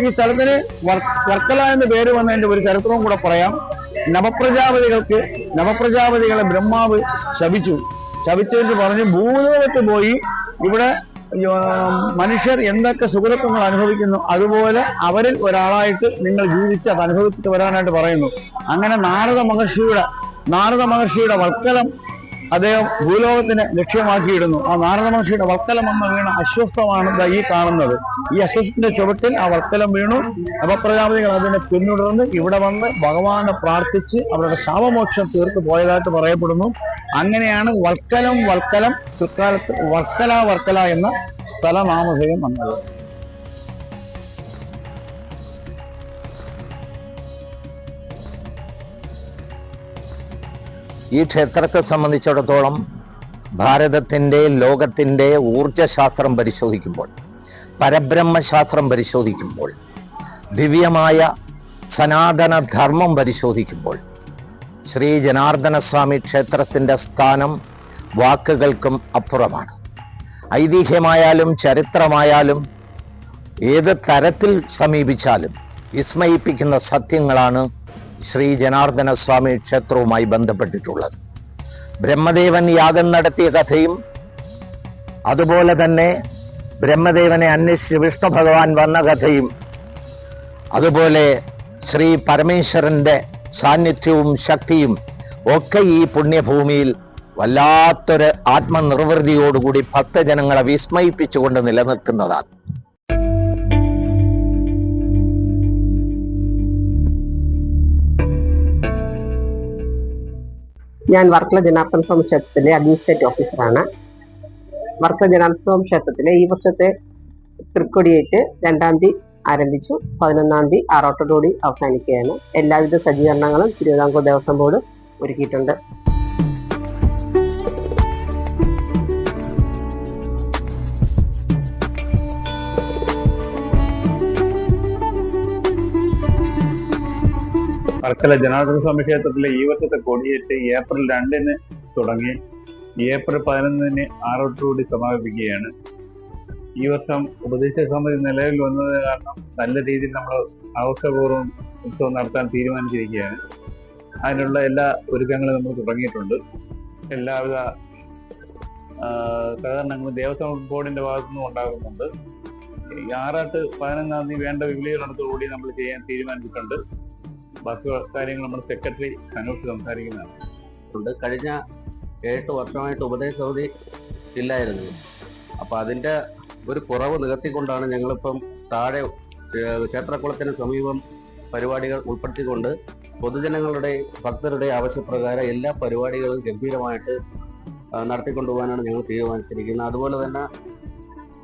ഈ സ്ഥലത്തിന് വർ- വർക്കല എന്ന് പേര് വന്നതിന്റെ ഒരു ചരിത്രവും കൂടെ പറയാം. നവപ്രജാപതികൾക്ക് നവപ്രജാപതികളെ ബ്രഹ്മാവ് ശപിച്ചു. ശപിച്ചതിന് പറഞ്ഞ് ഭൂലോകത്ത് പോയി ഇവിടെ മനുഷ്യർ എന്തൊക്കെ സുഖദുഃഖങ്ങൾ അനുഭവിക്കുന്നു അതുപോലെ അവരിൽ ഒരാളായിട്ട് നിങ്ങൾ ജീവിച്ച് അത് അനുഭവിച്ചിട്ട് വരാനായിട്ട് പറയുന്നു. അങ്ങനെ നാരദ മഹർഷിയുടെ നാരദ മഹർഷിയുടെ വൽക്കലം അദ്ദേഹം ഭൂലോകത്തിന് ലക്ഷ്യമാക്കിയിടുന്നു ആ നാരദ മഹർഷിയുടെ വൽക്കലം എന്ന വീണ അസ്വസ്ഥമാണ് ഈ കാണുന്നത്. ഈ അസ്വസ്ഥത്തിന്റെ ചുവട്ടിൽ ആ വൽക്കലം വീണു. അപപ്രജാപതികൾ അതിനെ പിന്തുടർന്ന് ഇവിടെ വന്ന് ഭഗവാനെ പ്രാർത്ഥിച്ച് അവരുടെ ശാപമോക്ഷം തീർത്ത് പോയതായിട്ട് പറയപ്പെടുന്നു. അങ്ങനെയാണ് വൽക്കലം വൽക്കലം പിൽക്കാലത്ത് വർക്കല വർക്കല എന്ന സ്ഥലനാമധേയം വന്നത്. ഈ ക്ഷേത്രത്തെ സംബന്ധിച്ചിടത്തോളം ഭാരതത്തിന്റെ ലോകത്തിന്റെ ഊർജശാസ്ത്രം പരിശോധിക്കുമ്പോൾ പരബ്രഹ്മശാസ്ത്രം പരിശോധിക്കുമ്പോൾ ദിവ്യമായ സനാതന ധർമ്മം പരിശോധിക്കുമ്പോൾ ശ്രീ ജനാർദ്ദന സ്വാമി ക്ഷേത്രത്തിന്റെ സ്ഥാനം വാക്കുകൾക്കും അപ്പുറമാണ്. ഐതിഹ്യമായാലും ചരിത്രമായാലും ഏത് തരത്തിൽ സമീപിച്ചാലും വിസ്മയിപ്പിക്കുന്ന സത്യങ്ങളാണ് ശ്രീ ജനാർദ്ദന സ്വാമി ക്ഷേത്രവുമായി ബന്ധപ്പെട്ടിട്ടുള്ളത്. ബ്രഹ്മദേവൻ യാഗം നടത്തിയ കഥയും അതുപോലെ തന്നെ ബ്രഹ്മദേവനെ അന്വേഷിച്ച് വിഷ്ണു ഭഗവാൻ വന്ന കഥയും അതുപോലെ ശ്രീ പരമേശ്വരന്റെ സാന്നിധ്യവും ശക്തിയും ഒക്കെ ഈ പുണ്യഭൂമിയിൽ വല്ലാത്തൊരു ആത്മനിർവൃതിയോടുകൂടി ഭക്തജനങ്ങളെ വിസ്മയിപ്പിച്ചുകൊണ്ട് നിലനിൽക്കുന്നതാണ്. ഞാൻ വർക്കല ജനാർദ്ദന സ്വാമി ക്ഷേത്രത്തിലെ അഡ്മിനിസ്ട്രേറ്റീവ് ഓഫീസറാണ് വർക്കല ജനാർദ്ദന സ്വാമി ക്ഷേത്രത്തിലെ ഈ വർഷത്തെ തൃക്കൊടിയേറ്റ് രണ്ടാം തീയതി ആരംഭിച്ചു. പതിനൊന്നാം തീയതി ആറോട്ടോടുകൂടി അവസാനിക്കുകയാണ്. എല്ലാവിധ സജ്ജീകരണങ്ങളും തിരുവിതാംകൂർ ദേവസ്വം ബോർഡ് ഒരുക്കിയിട്ടുണ്ട്. വർക്കല ജനാർദ്ദന സ്വാമി ക്ഷേത്രത്തിലെ ഈ വർഷത്തെ കൊടിയേറ്റ് ഏപ്രിൽ രണ്ടിന് തുടങ്ങി ഏപ്രിൽ പതിനൊന്നിന് ആറോട്ടുകൂടി സമാപിക്കുകയാണ് ഈ വർഷം ഉപദേശ സമിതി നിലവിൽ വന്നത് കാരണം നല്ല രീതിയിൽ നമ്മൾ ആഘോഷപൂർവം ഉത്സവം നടത്താൻ തീരുമാനിച്ചിരിക്കുകയാണ്. അതിനുള്ള എല്ലാ ഒരുക്കങ്ങളും നമ്മൾ തുടങ്ങിയിട്ടുണ്ട്. എല്ലാവിധ സഹകരണങ്ങളും ദേവസ്വം ബോർഡിന്റെ ഭാഗത്തു നിന്നും ഉണ്ടാകുന്നുണ്ട് ആറാട്ട് പതിനൊന്നാം തീയതി വേണ്ട വിപുലീകരണത്തോടുകൂടി നമ്മൾ ചെയ്യാൻ തീരുമാനിച്ചിട്ടുണ്ട്. ബാക്കി കാര്യങ്ങൾ നമ്മുടെ സെക്രട്ടറി അനൂപ് സംസാരിക്കുന്നതാണ്. ഉണ്ട്. കഴിഞ്ഞ എട്ട് വർഷമായിട്ട് ഉപദേശ സമിതി ഇല്ലായിരുന്നു. അപ്പോൾ അതിന്റെ ഒരു കുറവ് നികത്തിക്കൊണ്ടാണ് ഞങ്ങളിപ്പം താഴെ ക്ഷേത്രക്കുളത്തിന് സമീപം പരിപാടികൾ ഉൾപ്പെടുത്തിക്കൊണ്ട് പൊതുജനങ്ങളുടെ ഭക്തരുടെ ആവശ്യപ്രകാരം എല്ലാ പരിപാടികളും ഗംഭീരമായിട്ട് നടത്തിക്കൊണ്ടുപോകാനാണ് ഞങ്ങൾ തീരുമാനിച്ചിരിക്കുന്നത്. അതുപോലെ തന്നെ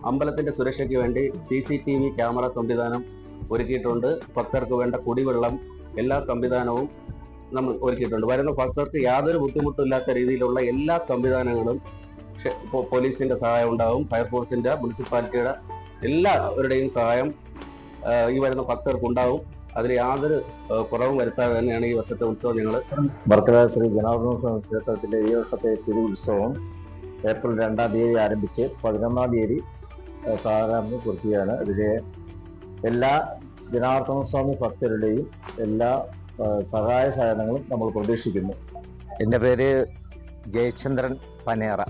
അമ്പലത്തിന്റെ സുരക്ഷയ്ക്ക് വേണ്ടി C C T V camera സംവിധാനം ഒരുക്കിയിട്ടുണ്ട്. ഭക്തർക്ക് വേണ്ട കുടിവെള്ളം എല്ലാ സംവിധാനവും നമ്മൾ ഒരുക്കിയിട്ടുണ്ട്. വരുന്ന ഭക്തർക്ക് യാതൊരു ബുദ്ധിമുട്ടില്ലാത്ത രീതിയിലുള്ള എല്ലാ സംവിധാനങ്ങളും പോലീസിന്റെ സഹായം ഉണ്ടാവും. ഫയർഫോഴ്സിന്റെ മുനിസിപ്പാലിറ്റിയുടെ എല്ലാവരുടെയും സഹായം ഈ വരുന്ന ഭക്തർക്ക് ഉണ്ടാവും. അതിൽ യാതൊരു കുറവും വരുത്താതെ തന്നെയാണ് ഈ വർഷത്തെ ഉത്സവം ഞങ്ങൾ വർക്കല ശ്രീ ജനാർദ്ദന സ്വാമി ക്ഷേത്രത്തിലെ ഈ വർഷത്തെ തിരു ഉത്സവം ഏപ്രിൽ രണ്ടാം തീയതി ആരംഭിച്ച് പതിനൊന്നാം തീയതി സാധാരണ പൂർത്തിയാണ്. ഇതിലെ എല്ലാ ജനാർദ്ദന സ്വാമി ഭക്തരുടെയും എല്ലാ സഹായ സഹകരണങ്ങളും നമ്മൾ പ്രതീക്ഷിക്കുന്നു. എന്റെ പേര് ജയചന്ദ്രൻ പനേറ.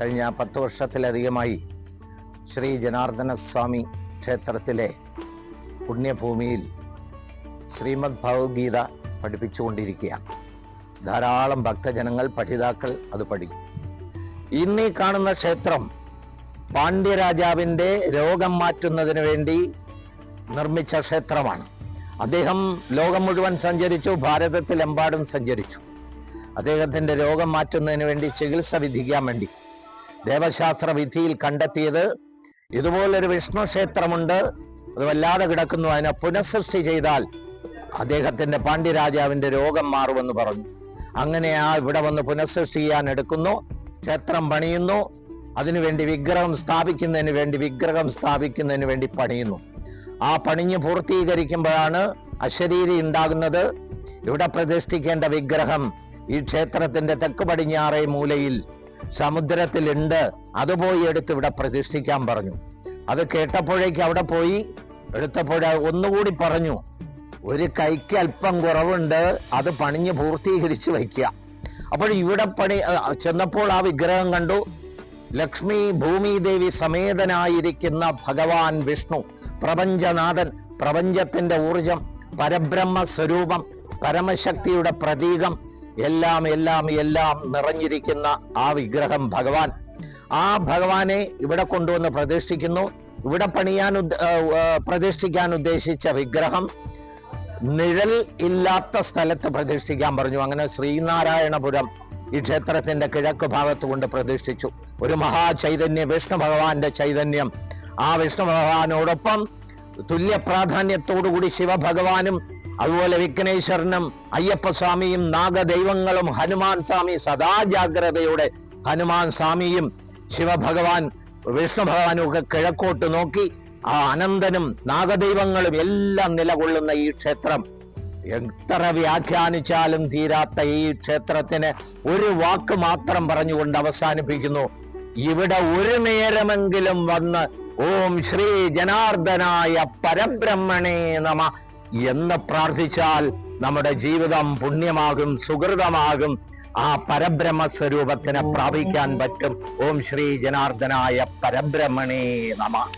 കഴിഞ്ഞ പത്ത് വർഷത്തിലധികമായി ശ്രീ ജനാർദ്ദന സ്വാമി ക്ഷേത്രത്തിലെ പുണ്യഭൂമിയിൽ ശ്രീമദ് ഭഗവത്ഗീത പഠിപ്പിച്ചുകൊണ്ടിരിക്കുകയാണ്. ധാരാളം ഭക്തജനങ്ങൾ പഠിതാക്കൾ അത് പഠിക്കും. ഇന്നീ കാണുന്ന ക്ഷേത്രം പാണ്ഡ്യരാജാവിന്റെ രോഗം മാറ്റുന്നതിന് വേണ്ടി നിർമ്മിച്ച ക്ഷേത്രമാണ്. അദ്ദേഹം ലോകം മുഴുവൻ സഞ്ചരിച്ചു ഭാരതത്തിലെമ്പാടും സഞ്ചരിച്ചു. അദ്ദേഹത്തിന്റെ രോഗം മാറ്റുന്നതിന് വേണ്ടി ചികിത്സ വിധിക്കാൻ വേണ്ടി. ദേവശാസ്ത്ര വിധിയിൽ കണ്ടെത്തിയത് ഇതുപോലൊരു വിഷ്ണു ക്ഷേത്രമുണ്ട്. അത് വല്ലാതെ കിടക്കുന്നു. അതിനെ പുനഃസൃഷ്ടി ചെയ്താൽ അദ്ദേഹത്തിന്റെ പാണ്ഡ്യരാജാവിന്റെ രോഗം മാറുമെന്ന് പറഞ്ഞു. അങ്ങനെ ആ ഇവിടെ വന്ന് പുനഃസൃഷ്ടി ചെയ്യാൻ എടുക്കുന്നു. ക്ഷേത്രം പണിയുന്നു. അതിനുവേണ്ടി വിഗ്രഹം സ്ഥാപിക്കുന്നതിന് വേണ്ടി വിഗ്രഹം സ്ഥാപിക്കുന്നതിന് വേണ്ടി പണിയുന്നു. ആ പണിഞ്ഞ് പൂർത്തീകരിക്കുമ്പോഴാണ് അശരീരി ഉണ്ടാകുന്നത്. ഇവിടെ പ്രതിഷ്ഠിക്കേണ്ട വിഗ്രഹം ഈ ക്ഷേത്രത്തിന്റെ തെക്ക് പടിഞ്ഞാറേ മൂലയിൽ സമുദ്രത്തിലുണ്ട്. അത് പോയി എടുത്ത് ഇവിടെ പ്രതിഷ്ഠിക്കാൻ പറഞ്ഞു. അത് കേട്ടപ്പോഴേക്ക് അവിടെ പോയി എടുത്തപ്പോഴ ഒന്നുകൂടി പറഞ്ഞു ഒരു കൈക്ക് അല്പം കുറവുണ്ട് അത് പണിഞ്ഞ് പൂർത്തീകരിച്ച് വയ്ക്കുക. അപ്പോൾ ഇവിടെ പണി ചെന്നപ്പോൾ ആ വിഗ്രഹം കണ്ടു. ലക്ഷ്മി ഭൂമിദേവി സമേതനായിരിക്കുന്ന ഭഗവാൻ വിഷ്ണു പ്രപഞ്ചനാഥൻ പ്രപഞ്ചത്തിന്റെ ഊർജം പരബ്രഹ്മ സ്വരൂപം പരമശക്തിയുടെ പ്രതീകം എല്ലാം എല്ലാം എല്ലാം നിറഞ്ഞിരിക്കുന്ന ആ വിഗ്രഹം ഭഗവാൻ. ആ ഭഗവാനെ ഇവിടെ കൊണ്ടുവന്ന് പ്രതിഷ്ഠിക്കുന്നു. ഇവിടെ പണിയാൻ പ്രതിഷ്ഠിക്കാൻ ഉദ്ദേശിച്ച വിഗ്രഹം നിഴൽ ഇല്ലാത്ത സ്ഥലത്ത് പ്രതിഷ്ഠിക്കാൻ പറഞ്ഞു. അങ്ങനെ ശ്രീനാരായണപുരം ഈ ക്ഷേത്രത്തിന്റെ കിഴക്ക് ഭാഗത്ത് കൊണ്ട് പ്രതിഷ്ഠിച്ചു. ഒരു മഹാചൈതന്യ വിഷ്ണു ഭഗവാന്റെ ചൈതന്യം ആ വിഷ്ണു ഭഗവാനോടൊപ്പം തുല്യ പ്രാധാന്യത്തോടുകൂടി ശിവഭഗവാനും അതുപോലെ വിഘ്നേശ്വരനും അയ്യപ്പസ്വാമിയും നാഗദൈവങ്ങളും ഹനുമാൻ സ്വാമി സദാ ജാഗ്രതയോടെ ഹനുമാൻ സ്വാമിയും ശിവഭഗവാൻ വിഷ്ണു ഭഗവാനും ഒക്കെ കിഴക്കോട്ട് നോക്കി ആ അനന്തനും നാഗദൈവങ്ങളും എല്ലാം നിലകൊള്ളുന്ന ഈ ക്ഷേത്രം. എത്ര വ്യാഖ്യാനിച്ചാലും തീരാത്ത ഈ ക്ഷേത്രത്തിന് ഒരു വാക്ക് മാത്രം പറഞ്ഞുകൊണ്ട് അവസാനിപ്പിക്കുന്നു. ഇവിടെ ഒരു നേരമെങ്കിലും വന്ന് ഓം ശ്രീ ജനാർദ്ദനായ പരബ്രഹ്മണേ നമ എന്ന് പ്രാർത്ഥിച്ചാൽ നമ്മുടെ ജീവിതം പുണ്യമാകും സുഹൃതമാകും. ആ പരബ്രഹ്മ സ്വരൂപത്തിനെ പ്രാപിക്കാൻ പറ്റും. ഓം ശ്രീ ജനാർദ്ദനായ പരബ്രഹ്മണേ നമ.